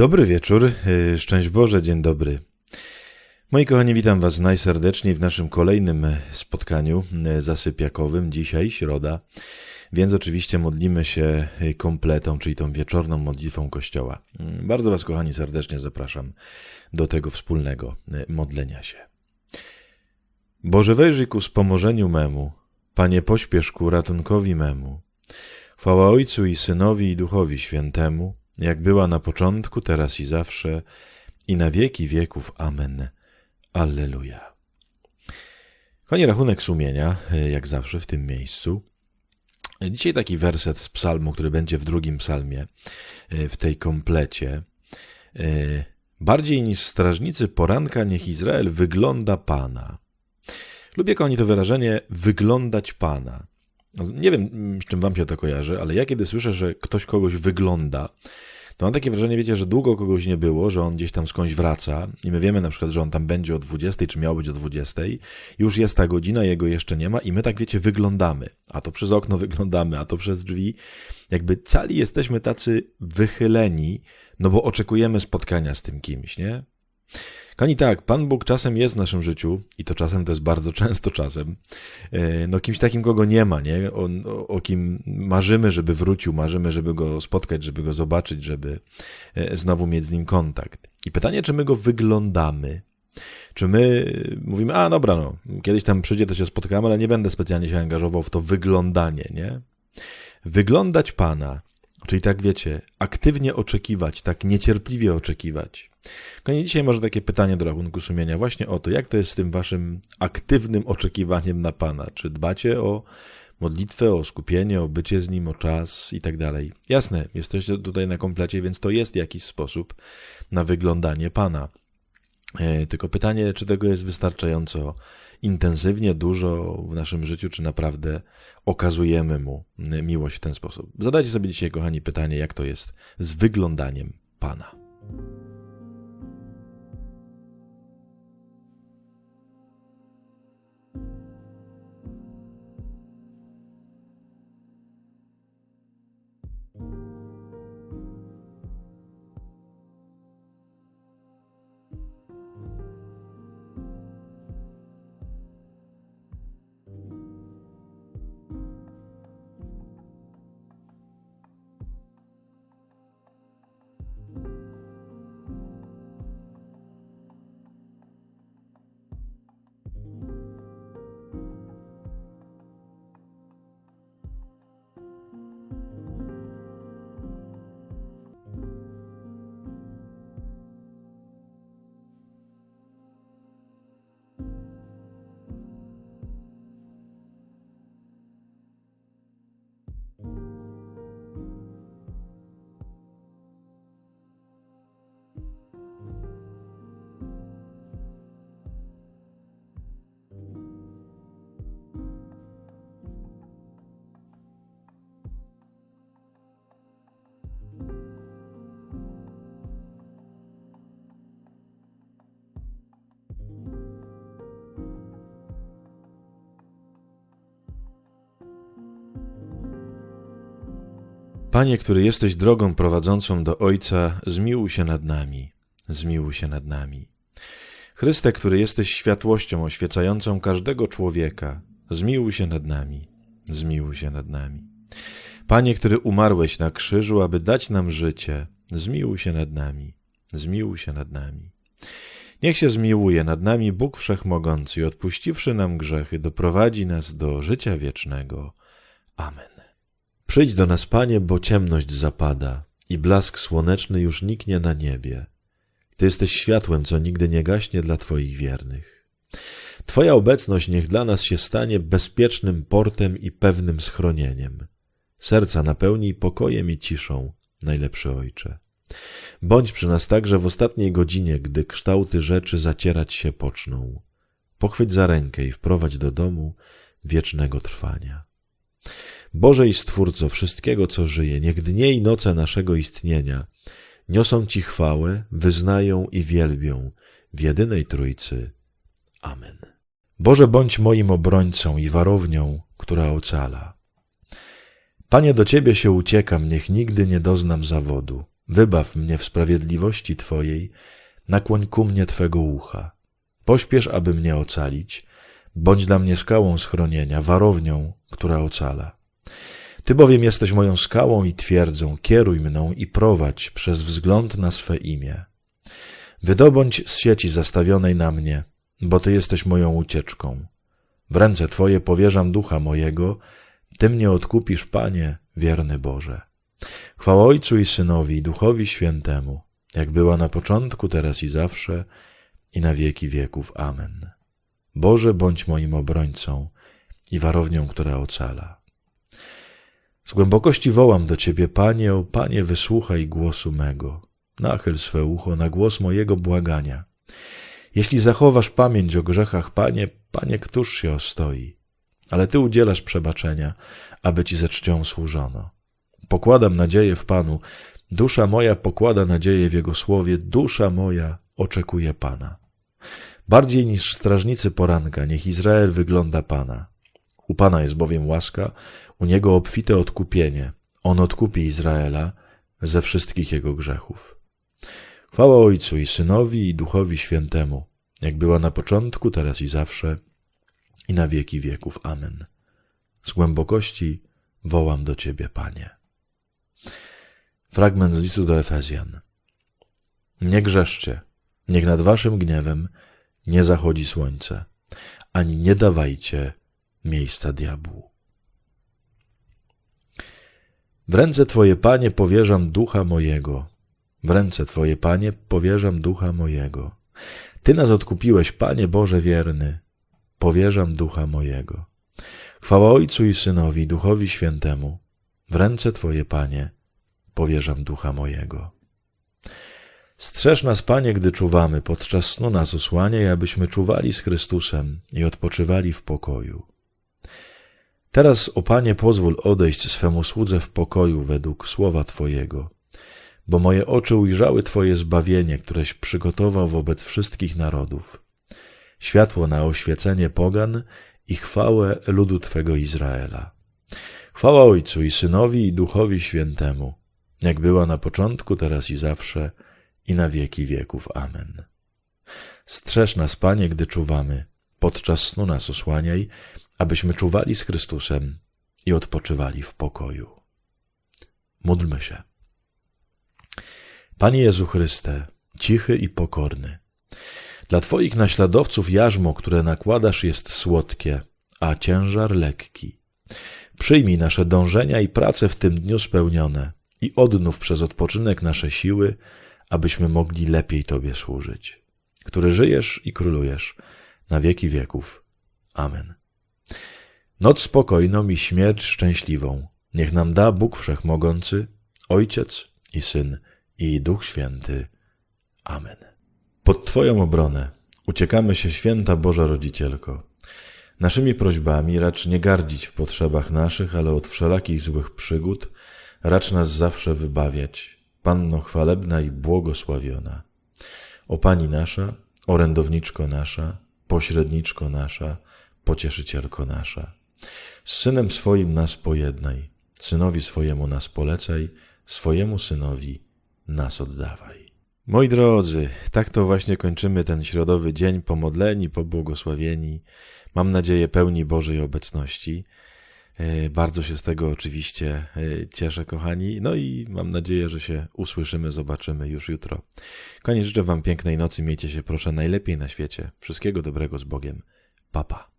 Dobry wieczór, y, szczęść Boże, dzień dobry. Moi kochani, witam Was najserdeczniej w naszym kolejnym spotkaniu y, zasypiakowym. Dzisiaj środa, więc oczywiście modlimy się kompletą, czyli tą wieczorną modlitwą Kościoła. Bardzo Was, kochani, serdecznie zapraszam do tego wspólnego modlenia się. Boże, wejrzyj ku wspomożeniu memu, Panie, pośpiesz ku ratunkowi memu. Chwała Ojcu i Synowi i Duchowi Świętemu, jak była na początku, teraz i zawsze, i na wieki wieków. Amen. Alleluja. Konie rachunek sumienia, jak zawsze w tym miejscu. Dzisiaj taki werset z psalmu, który będzie w drugim psalmie, w tej komplecie. Bardziej niż strażnicy poranka, niech Izrael wygląda Pana. Lubię, kochani, to wyrażenie wyglądać Pana. Nie wiem, z czym wam się to kojarzy, ale ja kiedy słyszę, że ktoś kogoś wygląda, to mam takie wrażenie, wiecie, że długo kogoś nie było, że on gdzieś tam skądś wraca i my wiemy na przykład, że on tam będzie o 20, czy miał być o 20, już jest ta godzina, jego jeszcze nie ma i my tak, wiecie, wyglądamy. A to przez okno wyglądamy, a to przez drzwi. Jakby cali jesteśmy tacy wychyleni, no bo oczekujemy spotkania z tym kimś, nie? Kani tak, Pan Bóg czasem jest w naszym życiu i to czasem to jest bardzo często czasem. E, no kimś takim, kogo nie ma, nie? O, o, kim marzymy, żeby wrócił, marzymy, żeby go spotkać, żeby go zobaczyć, żeby e, znowu mieć z nim kontakt. I pytanie, czy my go wyglądamy, czy my mówimy, a dobra, no, kiedyś tam przyjdzie, to się spotkamy, ale nie będę specjalnie się angażował w to wyglądanie, nie? Wyglądać Pana, czyli tak wiecie, aktywnie oczekiwać, tak niecierpliwie oczekiwać. Konie dzisiaj może takie pytanie do rachunku sumienia właśnie o to, jak to jest z tym waszym aktywnym oczekiwaniem na Pana? Czy dbacie o modlitwę, o skupienie, o bycie z Nim, o czas i tak dalej? Jasne, jesteście tutaj na komplecie, więc to jest jakiś sposób na wyglądanie Pana. E, tylko pytanie, czy tego jest wystarczająco intensywnie, dużo w naszym życiu, czy naprawdę okazujemy Mu miłość w ten sposób. Zadajcie sobie dzisiaj, kochani, pytanie, jak to jest z wyglądaniem Pana. Panie, który jesteś drogą prowadzącą do Ojca, zmiłuj się nad nami, zmiłuj się nad nami. Chryste, który jesteś światłością oświecającą każdego człowieka, zmiłuj się nad nami, zmiłuj się nad nami. Panie, który umarłeś na krzyżu, aby dać nam życie, zmiłuj się nad nami, zmiłuj się nad nami. Niech się zmiłuje nad nami Bóg Wszechmogący i odpuściwszy nam grzechy, doprowadzi nas do życia wiecznego. Amen. Przyjdź do nas, Panie, bo ciemność zapada i blask słoneczny już niknie na niebie. Ty jesteś światłem, co nigdy nie gaśnie dla Twoich wiernych. Twoja obecność niech dla nas się stanie bezpiecznym portem i pewnym schronieniem. Serca napełnij pokojem i ciszą, najlepszy Ojcze. Bądź przy nas także w ostatniej godzinie, gdy kształty rzeczy zacierać się poczną. Pochwyć za rękę i wprowadź do domu wiecznego trwania. Boże i Stwórco wszystkiego, co żyje, niech dnie i noce naszego istnienia niosą Ci chwałę, wyznają i wielbią w jedynej Trójcy. Amen. Boże, bądź moim obrońcą i warownią, która ocala. Panie, do Ciebie się uciekam, niech nigdy nie doznam zawodu. Wybaw mnie w sprawiedliwości Twojej, nakłoń ku mnie Twego ucha. Pośpiesz, aby mnie ocalić, bądź dla mnie skałą schronienia, warownią, która ocala. Ty bowiem jesteś moją skałą i twierdzą, kieruj mną i prowadź przez wzgląd na swe imię. Wydobądź z sieci zastawionej na mnie, bo Ty jesteś moją ucieczką. W ręce Twoje powierzam ducha mojego, Ty mnie odkupisz, Panie, wierny Boże. Chwała Ojcu i Synowi i Duchowi Świętemu, jak była na początku, teraz i zawsze, i na wieki wieków. Amen. Boże, bądź moim obrońcą i warownią, która ocala. Z głębokości wołam do Ciebie, Panie, o Panie, wysłuchaj głosu mego. Nachyl swe ucho na głos mojego błagania. Jeśli zachowasz pamięć o grzechach, Panie, Panie, któż się ostoi? Ale Ty udzielasz przebaczenia, aby Ci ze czcią służono. Pokładam nadzieję w Panu, dusza moja pokłada nadzieję w Jego słowie, dusza moja oczekuje Pana. Bardziej niż strażnicy poranka, niech Izrael wygląda Pana. U Pana jest bowiem łaska, u Niego obfite odkupienie. On odkupi Izraela ze wszystkich jego grzechów. Chwała Ojcu i Synowi i Duchowi Świętemu, jak była na początku, teraz i zawsze, i na wieki wieków. Amen. Z głębokości wołam do Ciebie, Panie. Fragment z listu do Efezjan. Nie grzeszcie, niech nad waszym gniewem nie zachodzi słońce, ani nie dawajcie miejsca diabłu. W ręce Twoje, Panie, powierzam ducha mojego. W ręce Twoje, Panie, powierzam ducha mojego. Ty nas odkupiłeś, Panie Boże wierny. Powierzam ducha mojego. Chwała Ojcu i Synowi, Duchowi Świętemu. W ręce Twoje, Panie, powierzam ducha mojego. Strzeż nas, Panie, gdy czuwamy, podczas snu nas osłaniaj, abyśmy czuwali z Chrystusem i odpoczywali w pokoju. Teraz, o Panie, pozwól odejść swemu słudze w pokoju według słowa Twojego, bo moje oczy ujrzały Twoje zbawienie, któreś przygotował wobec wszystkich narodów, światło na oświecenie pogan i chwałę ludu Twego Izraela. Chwała Ojcu i Synowi i Duchowi Świętemu, jak była na początku, teraz i zawsze, i na wieki wieków. Amen. Strzeż nas, Panie, gdy czuwamy, podczas snu nas osłaniaj, abyśmy czuwali z Chrystusem i odpoczywali w pokoju. Módlmy się. Panie Jezu Chryste, cichy i pokorny, dla Twoich naśladowców jarzmo, które nakładasz, jest słodkie, a ciężar lekki. Przyjmij nasze dążenia i prace w tym dniu spełnione i odnów przez odpoczynek nasze siły, abyśmy mogli lepiej Tobie służyć, który żyjesz i królujesz na wieki wieków. Amen. Noc spokojną i śmierć szczęśliwą niech nam da Bóg Wszechmogący, Ojciec i Syn i Duch Święty. Amen. Pod Twoją obronę uciekamy się, święta Boża Rodzicielko. Naszymi prośbami racz nie gardzić w potrzebach naszych, ale od wszelakich złych przygód racz nas zawsze wybawiać. Panno chwalebna i błogosławiona. O Pani nasza, orędowniczko nasza, pośredniczko nasza, pocieszycielko nasza. Z Synem swoim nas pojednaj, Synowi swojemu nas polecaj, swojemu Synowi nas oddawaj. Moi drodzy, tak to właśnie kończymy ten środowy dzień, pomodleni, pobłogosławieni. Mam nadzieję pełni Bożej obecności. E, Bardzo się z tego oczywiście e, cieszę, kochani. No i mam nadzieję, że się usłyszymy, zobaczymy już jutro. Koniec życzę Wam pięknej nocy. Miejcie się proszę najlepiej na świecie. Wszystkiego dobrego z Bogiem. Papa. Pa.